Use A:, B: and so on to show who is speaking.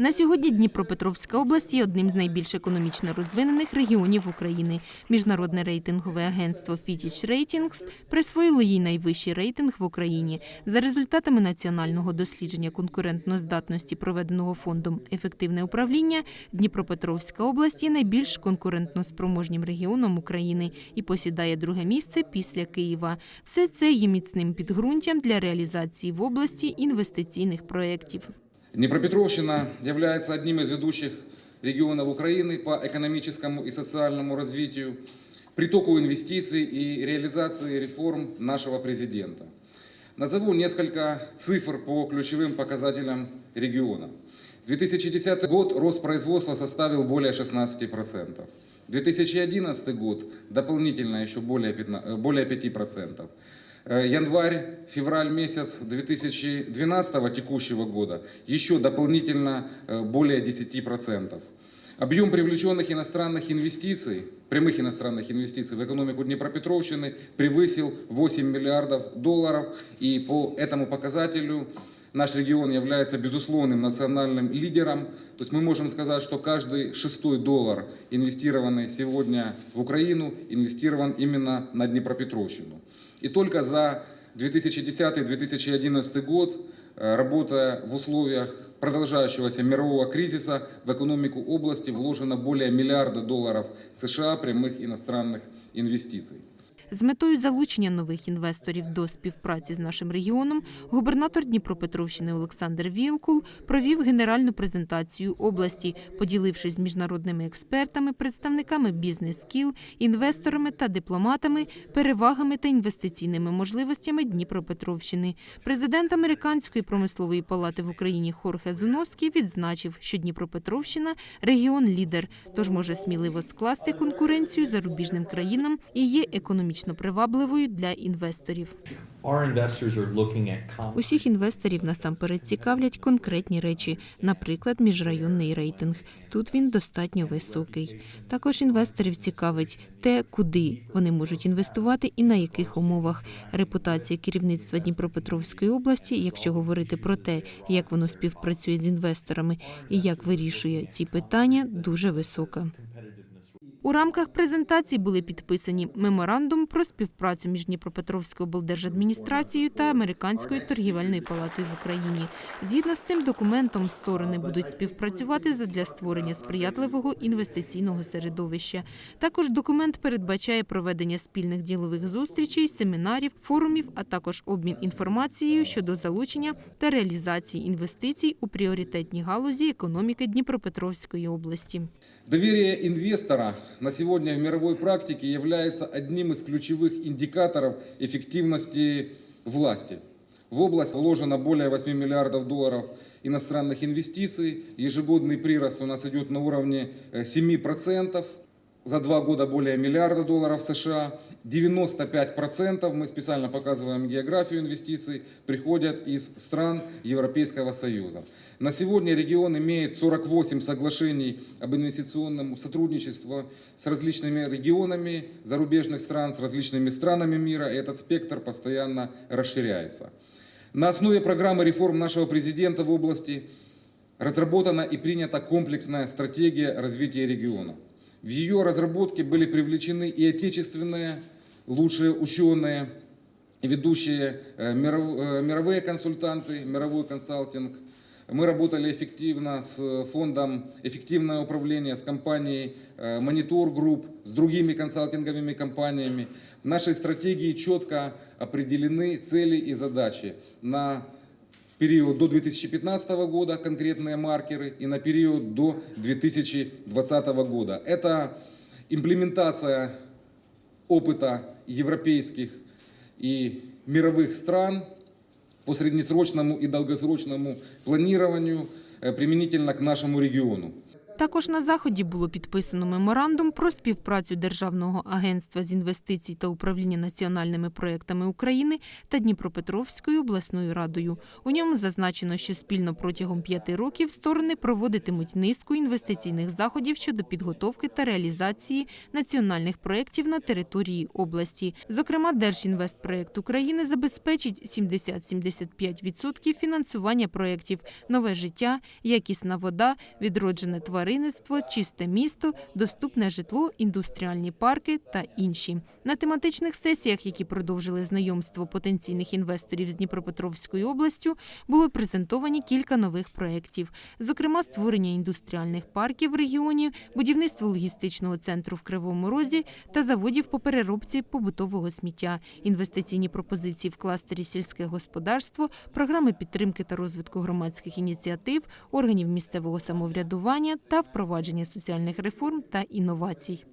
A: На сьогодні Дніпропетровська область є одним з найбільш економічно розвинених регіонів України. Міжнародне рейтингове агентство Fitch Ratings присвоїло їй найвищий рейтинг в Україні. За результатами національного дослідження конкурентноздатності, проведеного фондом Ефективне управління, Дніпропетровська область є найбільш конкурентноспроможним регіоном України і посідає друге місце після Києва. Все це є міцним підґрунтям для реалізації в області інвестиційних проєктів.
B: Днепропетровщина является одним из ведущих регионов Украины по экономическому и социальному развитию, притоку инвестиций и реализации реформ нашего президента. Назову несколько цифр по ключевым показателям региона. 2010 год рост производства составил более 16%. 2011 год дополнительно еще более, 15, более 5%. Э, Январь-февраль месяц 2012 текущего года еще дополнительно э, более 10%. Объем привлеченных иностранных инвестиций, прямых иностранных инвестиций в экономику Днепропетровщины превысил 8 миллиардов долларов. И по этому показателю наш регион является безусловным национальным лидером. То есть мы можем сказать, что каждый шестой доллар, инвестированный сегодня в Украину, инвестирован именно на Днепропетровщину. И только за 2010-2011 год, э, работая в условиях продолжающегося мирового кризиса, в экономику области вложено более миллиарда долларов США прямых иностранных инвестиций.
A: З метою залучення нових інвесторів до співпраці з нашим регіоном губернатор Дніпропетровщини Олександр Вілкул провів генеральну презентацію області, поділившись з міжнародними експертами, представниками бізнес-скіл, інвесторами та дипломатами, перевагами та інвестиційними можливостями Дніпропетровщини. Президент Американської промислової палати в Україні Хорхе Зуновський відзначив, що Дніпропетровщина регіон лідер, тож може сміливо скласти конкуренцію зарубіжним країнам і є економічно привабливою для інвесторів. Усіх інвесторів насамперед цікавлять конкретні речі, наприклад, міжрайонний рейтинг. Тут він достатньо високий. Також інвесторів цікавить те, куди вони можуть інвестувати і на яких умовах. Репутація керівництва Дніпропетровської області, якщо говорити про те, як воно співпрацює з інвесторами і як вирішує ці питання, дуже висока. У рамках презентації були підписані меморандум про співпрацю між Дніпропетровською облдержадміністрацією та Американською торгівельною палатою в Україні. Згідно з цим документом, сторони будуть співпрацювати задля створення сприятливого інвестиційного середовища. Також документ передбачає проведення спільних ділових зустрічей, семінарів, форумів, а також обмін інформацією щодо залучення та реалізації інвестицій у пріоритетній галузі економіки Дніпропетровської області.
B: Доверие инвестора на сегодня в мировой практике является одним из ключевых индикаторов эффективности власти. В область вложено более 8 миллиардов долларов иностранных инвестиций. Ежегодный прирост у нас идет на уровне э, 7%. За два года более миллиарда долларов США. 95% мы специально показываем географию инвестиций, приходят из стран Европейского Союза. На сегодня регион имеет 48 соглашений об инвестиционном сотрудничестве с различными регионами зарубежных стран, с различными странами мира, и этот спектр постоянно расширяется. На основе программы реформ нашего президента в области разработана и принята комплексная стратегия развития региона. В ее разработке были привлечены и отечественные лучшие ученые, и ведущие э, миров- э, мировые консультанты, мировой консалтинг. Мы работали эффективно с фондом «Эффективное управление», с компанией э, «Монитор Групп», с другими консалтинговыми компаниями. В нашей стратегии четко определены цели и задачи на период до 2015 года конкретные маркеры и на период до 2020 года. Это имплементация опыта европейских и мировых стран по среднесрочному и долгосрочному планированию э, применительно к нашему региону.
A: Також на заході було підписано меморандум про співпрацю Державного агентства з інвестицій та управління національними проектами України та Дніпропетровською обласною радою. У ньому зазначено, що спільно протягом п'яти років сторони проводитимуть низку інвестиційних заходів щодо підготовки та реалізації національних проєктів на території області. Зокрема, Держінвестпроект України забезпечить 70-75% фінансування проєктів «Нове життя», якісна вода, відроджене тваринництво, чисте місто, доступне житло, індустріальні парки та інші. На тематичних сесіях, які продовжили знайомство потенційних інвесторів з Дніпропетровською областю, було презентовані кілька нових проєктів, зокрема створення індустріальних парків в регіоні, будівництво логістичного центру в Кривому Розі та заводів по переробці побутового сміття, інвестиційні пропозиції в кластері сільське господарство, програми підтримки та розвитку громадських ініціатив, органів місцевого самоврядування та впровадження соціальних реформ та інновацій.